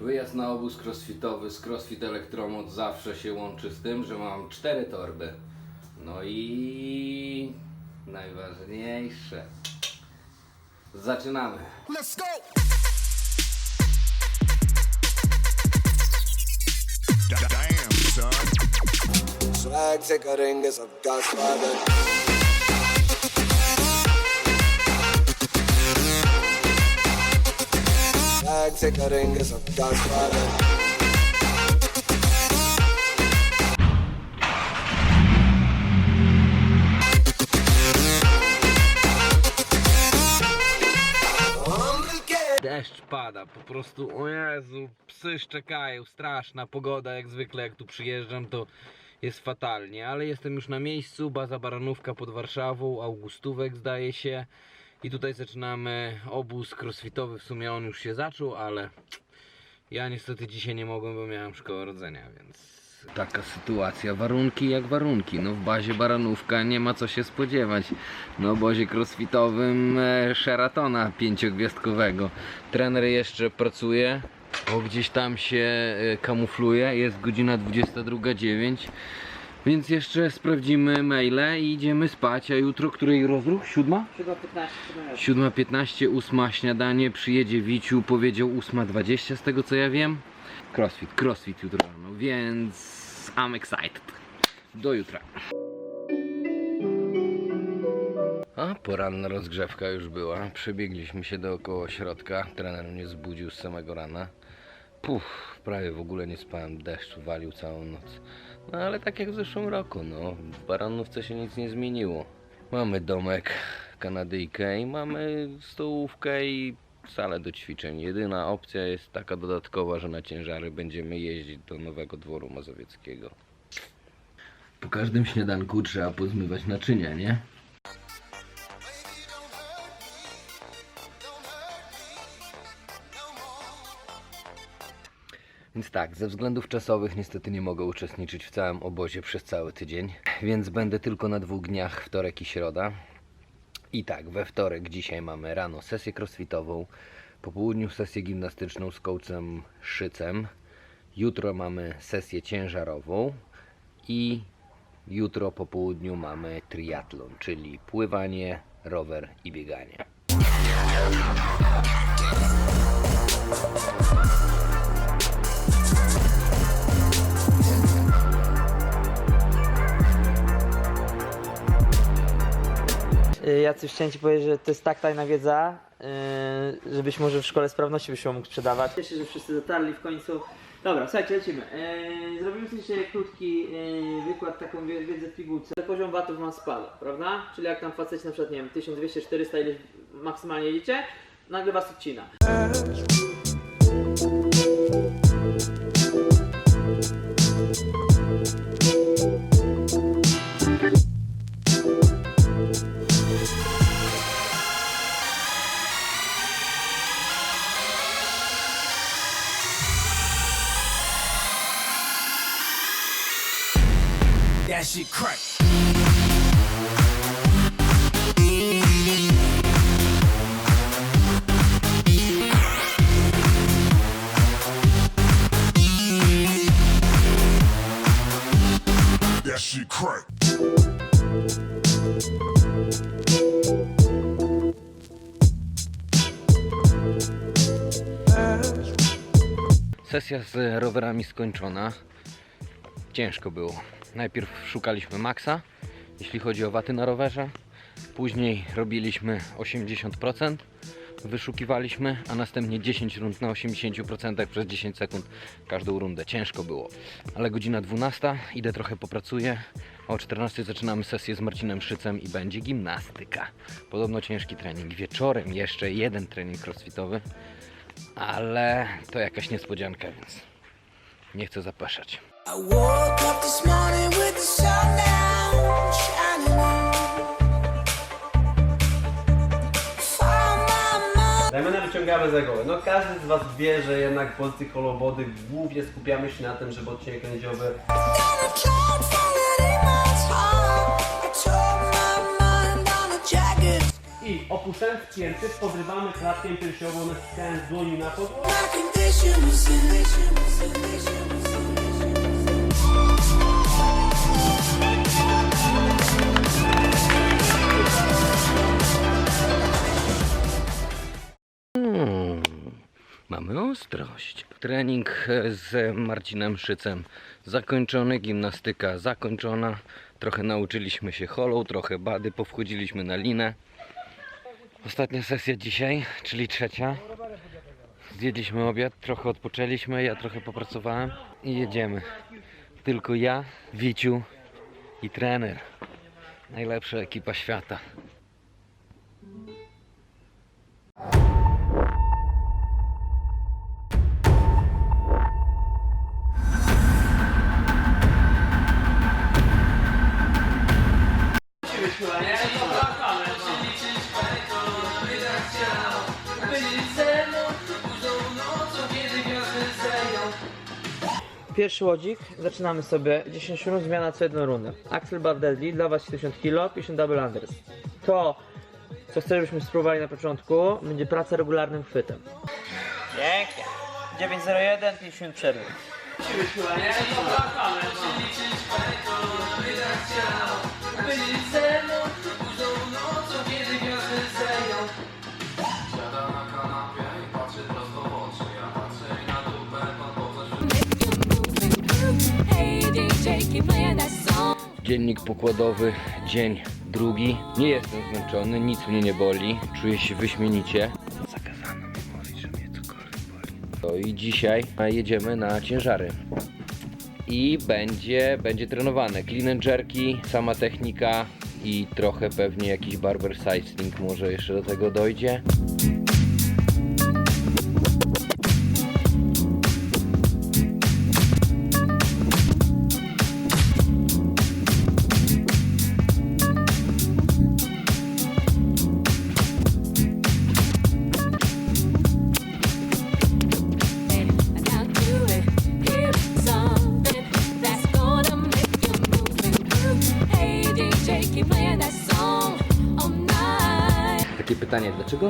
Wyjazd na obóz crossfitowy z CrossFit Elektromoc zawsze się łączy z tym, że mam cztery torby. No i najważniejsze. Zaczynamy. Let's go. Damn, son. Swag is a godfather. Swag ticketing is a. Deszcz pada, po prostu, o Jezu, psy szczekają, straszna pogoda, jak zwykle jak tu przyjeżdżam to jest fatalnie, ale jestem już na miejscu, baza Baranówka pod Warszawą, Augustówek zdaje się i tutaj zaczynamy. Obóz crossfitowy, w sumie on już się zaczął, ale ja niestety dzisiaj nie mogłem, bo miałem szkołę rodzenia, więc taka sytuacja, warunki jak warunki, no w bazie Baranówka nie ma co się spodziewać, na obozie crossfitowym e, Sheratona pięciogwiazdkowego, trener jeszcze pracuje, bo gdzieś tam się e, kamufluje, jest godzina 22.09, więc jeszcze sprawdzimy maile i idziemy spać, a jutro, której rozruch? Siódma? 7.15 7.15, 8 śniadanie, przyjedzie Wiciu, powiedział 8.20 z tego co ja wiem. Crossfit, crossfit jutro rano, więc I'm excited. Do jutra. A poranna rozgrzewka już była. Przebiegliśmy się dookoła środka. Trener mnie zbudził z samego rana. Puf, prawie w ogóle nie spałem. Deszcz walił całą noc. No ale tak jak w zeszłym roku, no. W Baranówce się nic nie zmieniło. Mamy domek, Kanadyjkę i mamy stołówkę i salę do ćwiczeń. Jedyna opcja jest taka dodatkowa, że na ciężary będziemy jeździć do Nowego Dworu Mazowieckiego. Po każdym śniadanku trzeba pozmywać naczynia, nie? Więc tak, ze względów czasowych niestety nie mogę uczestniczyć w całym obozie przez cały tydzień, więc będę tylko na dwóch dniach, wtorek i środa. I tak, we wtorek dzisiaj mamy rano sesję crossfitową, po południu sesję gimnastyczną z coachem Szycem. Jutro mamy sesję ciężarową i jutro po południu mamy triatlon, czyli pływanie, rower i bieganie. Y, Ja coś chciałem ci powiedzieć, że to jest tak tajna wiedza, y, żebyś może w szkole sprawności byś ją mógł sprzedawać. Cieszę się, że wszyscy dotarli w końcu. Dobra, słuchajcie, lecimy. Y, Zrobimy sobie krótki y, wykład, taką wie- wiedzę w pigułce. Poziom watów ma spada, prawda? Czyli jak tam faceci na przykład, nie wiem, 1200-400 ileś maksymalnie licie, nagle was odcina. That shit crack. That shit crack. Sesja z rowerami skończona. Ciężko było. Najpierw szukaliśmy maksa, jeśli chodzi o waty na rowerze. Później robiliśmy 80%, wyszukiwaliśmy, a następnie 10 rund na 80% przez 10 sekund każdą rundę. Ciężko było. Ale godzina 12, idę trochę popracuję. O 14 zaczynamy sesję z Marcinem Szycem i będzie gimnastyka. Podobno ciężki trening. Wieczorem jeszcze jeden trening crossfitowy, ale to jakaś niespodzianka, więc nie chcę zapeszać. I woke up this morning with the sun down, shining on. Found my mind. Ramiona wyciągamy za głowę. No każdy z Was wie, że jednak w pozycji holobody głównie skupiamy się na tym, żeby odcinek lędziowy I opuszczając pięty, podrywamy klatkę piersiową, naciskając dłoni na podłogę. Mamy ostrość. Trening e, z Marcinem Szycem zakończony, gimnastyka zakończona. Trochę nauczyliśmy się holą, trochę bady, powchodziliśmy na linę. Ostatnia sesja dzisiaj, czyli trzecia. Zjedliśmy obiad, trochę odpoczęliśmy, ja trochę popracowałem i jedziemy. Tylko ja, Wiciu i trener. Najlepsza ekipa świata. Pierwszy łodzik, zaczynamy sobie 10 rund, zmiana co jedną rundę. Axel Bar Deadly, dla was 70 kg, 50 double unders. To, co chcę, żebyśmy spróbowali na początku, będzie praca regularnym chwytem. Pięknie. 901, 50 przerwy. Hey Dziennik pokładowy, dzień drugi. Nie jestem zmęczony, nic mnie nie boli, czuję się wyśmienicie. Zakazano mi mówić, że mnie cokolwiek boli. No i dzisiaj jedziemy na ciężary. I będzie, będzie trenowane. Clean and jerky, sama technika i trochę pewnie jakiś barber sizing może jeszcze do tego dojdzie.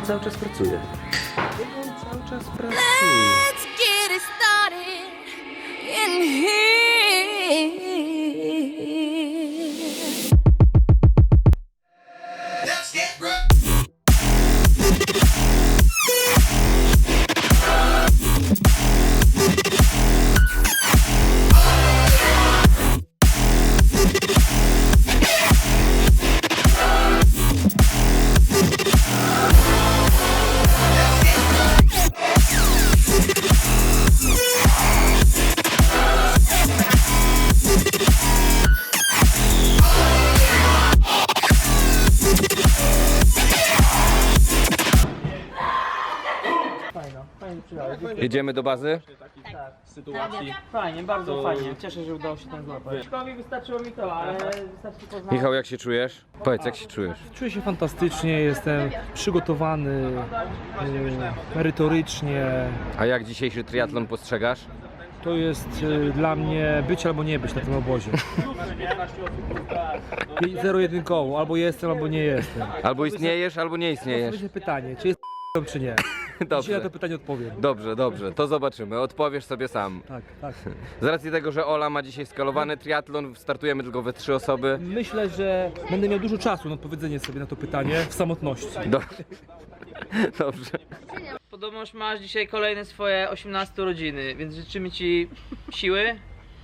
Cały czas pracuje? Jedziemy do bazy? Fajnie, bardzo fajnie. Cieszę się, że udało się tam złapać. Komi wystarczyło mi to, ale wystarczy poznać. Michał, jak się czujesz? Powiedz, jak się czujesz? Czuję się fantastycznie, jestem przygotowany, e, merytorycznie. A jak dzisiejszy triatlon postrzegasz? To jest e, dla mnie być albo nie być na tym obozie. I Zero-jedynkowo, albo jestem, albo nie jestem. Albo istniejesz, albo nie istniejesz. Będzie pytanie, czy jest czy nie. Dzisiaj na Dobrze, to pytanie odpowiem. dobrze, dobrze, to zobaczymy. Odpowiesz sobie sam. Tak, tak. Z racji tego, że Ola ma dzisiaj skalowany triatlon, startujemy tylko we trzy osoby. Myślę, że będę miał dużo czasu na odpowiedzenie sobie na to pytanie w samotności. Do... Dobrze. Podobność masz dzisiaj kolejne swoje 18 urodziny, więc życzymy ci siły.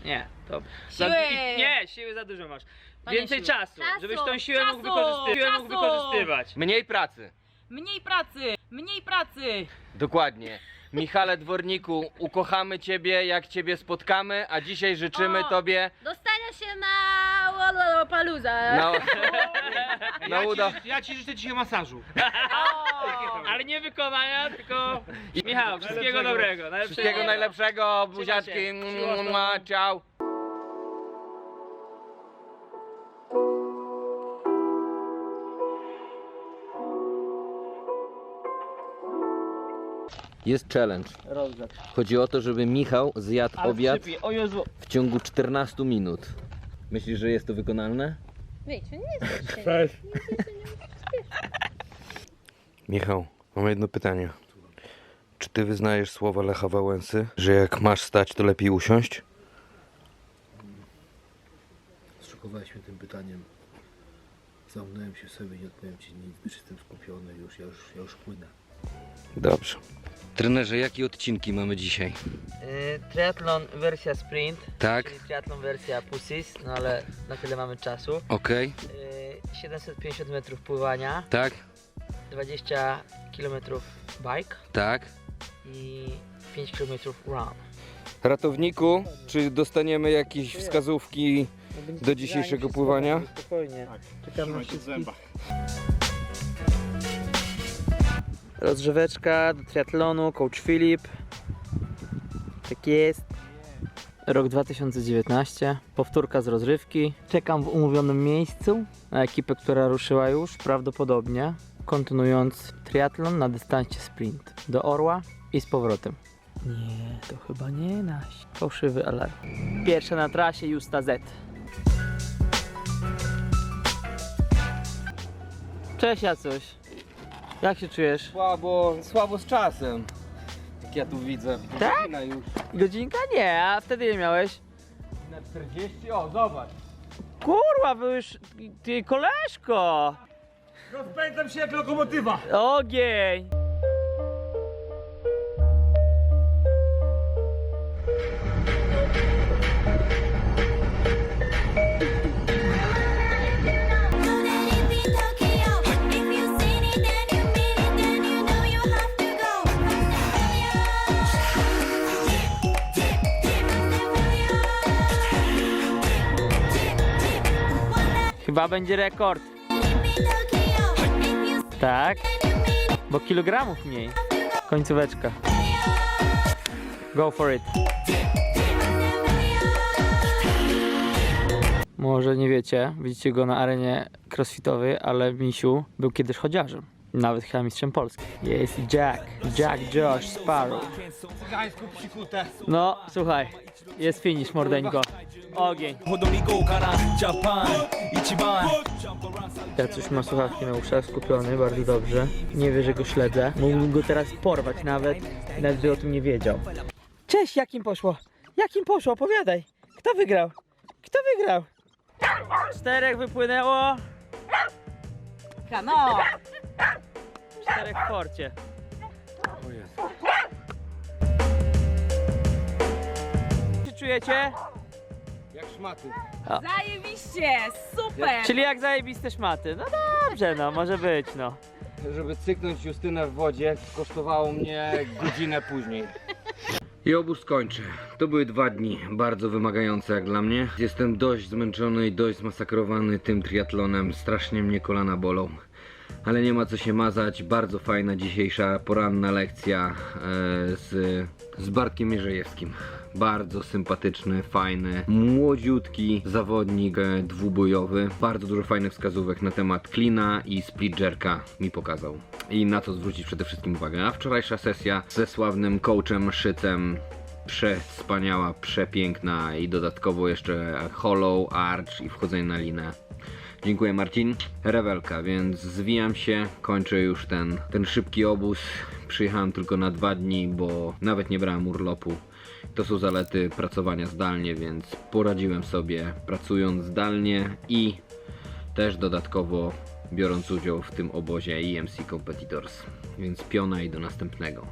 Nie, to. Za, Siły! i- nie, siły za dużo masz. Więcej siły. czasu, Czasu, żebyś tą siłę mógł, czasu, wykorzysty- siłę mógł czasu. wykorzystywać. Mniej pracy. Mniej pracy! Mniej pracy! Dokładnie. Michale Dworniku, ukochamy Ciebie, jak Ciebie spotkamy, a dzisiaj życzymy O! Tobie Dostania się na paluza. na, na uda... Ja ci życzę dzisiaj masażu. Ale nie wykonania, tylko. Michał, wszystkiego dobrego. najlepszego. Wszystkiego najlepszego, buziaczki, Mua, ciao. Jest challenge. Rozgrzać. Chodzi o to, żeby Michał zjadł Ale obiad szybciej. O Jezu. w ciągu 14 minut. Myślisz, że jest to wykonalne? Wiecie, nie jest Michał, mam jedno pytanie. Czy ty wyznajesz słowa Lecha Wałęsy, że jak masz stać, to lepiej usiąść? Zszokowałeś mnie tym pytaniem. Zamknąłem się w sobie, nie odpowiem ci nic, gdyż jestem skupiony już, ja już, ja już płynę. Dobrze. Trenerze, jakie odcinki mamy dzisiaj? Yy, triathlon wersja sprint, Tak? czyli triathlon wersja pusis, no ale na tyle mamy czasu. Okej, Yy, 750 metrów pływania, tak, 20 km bike tak. i 5 km run. Ratowniku, czy dostaniemy jakieś wskazówki do dzisiejszego pływania? Spokojnie. Czekam na wszystkich. Rozgrzeweczka do triatlonu, coach Filip. Tak jest. Rok 2019, powtórka z rozrywki. Czekam w umówionym miejscu na ekipę, która ruszyła już, prawdopodobnie kontynuując triatlon na dystansie sprint do Orła i z powrotem. Nie, to chyba nie nasz. Fałszywy alarm. Pierwsza na trasie Justa Z. Cześć Jacuś. Jak się czujesz? Słabo, słabo z czasem. Jak ja tu widzę. Tak? Godzina już Godzinka? Nie, a wtedy ile miałeś? na 40. O, zobacz. Kurwa, wy już... Ty koleżko! Rozpędzam się jak lokomotywa. Ogień! Chyba będzie rekord. Tak? Bo kilogramów mniej. Końcóweczka. Go for it. Może nie wiecie, widzicie go na arenie crossfitowej, ale Misiu był kiedyś chodziarzem. Nawet chyba mistrzem Polski. Jest Jack. Jack Josh Sparrow. No, słuchaj. Jest finish, mordeńko. Ogień. Ja coś ma słuchawki na uszach, skupiony bardzo dobrze. Nie wie, że go śledzę. Mógłbym go teraz porwać nawet, nawet by o tym nie wiedział. Cześć, jak im poszło? Jak im poszło? Opowiadaj. Kto wygrał? Kto wygrał? Czterech wypłynęło, No! Czterech w porcie. Jak się czujecie? Jak szmaty. Zajebiście! Super! Czyli jak zajebiste szmaty. No dobrze, no, może być, no. Żeby cyknąć Justynę w wodzie, kosztowało mnie godzinę później. I obóz skończę. To były dwa dni bardzo wymagające jak dla mnie. Jestem dość zmęczony i dość zmasakrowany tym triatlonem. Strasznie mnie kolana bolą. Ale nie ma co się mazać. Bardzo fajna dzisiejsza poranna lekcja e, z, z Bartkiem Mierzejewskim. Bardzo sympatyczny, fajny, młodziutki zawodnik e, dwubojowy. Bardzo dużo fajnych wskazówek na temat klina i split jerka mi pokazał. I na to zwrócić przede wszystkim uwagę. A wczorajsza sesja ze sławnym coachem Szycem przespaniała, przepiękna i dodatkowo jeszcze hollow, arch i wchodzenie na linę. Dziękuję Marcin. Rewelka, więc zwijam się, kończę już ten, ten szybki obóz. Przyjechałem tylko na dwa dni, bo nawet nie brałem urlopu. To są zalety pracowania zdalnie, więc poradziłem sobie pracując zdalnie i też dodatkowo biorąc udział w tym obozie EMC Competitors. Więc piona i do następnego.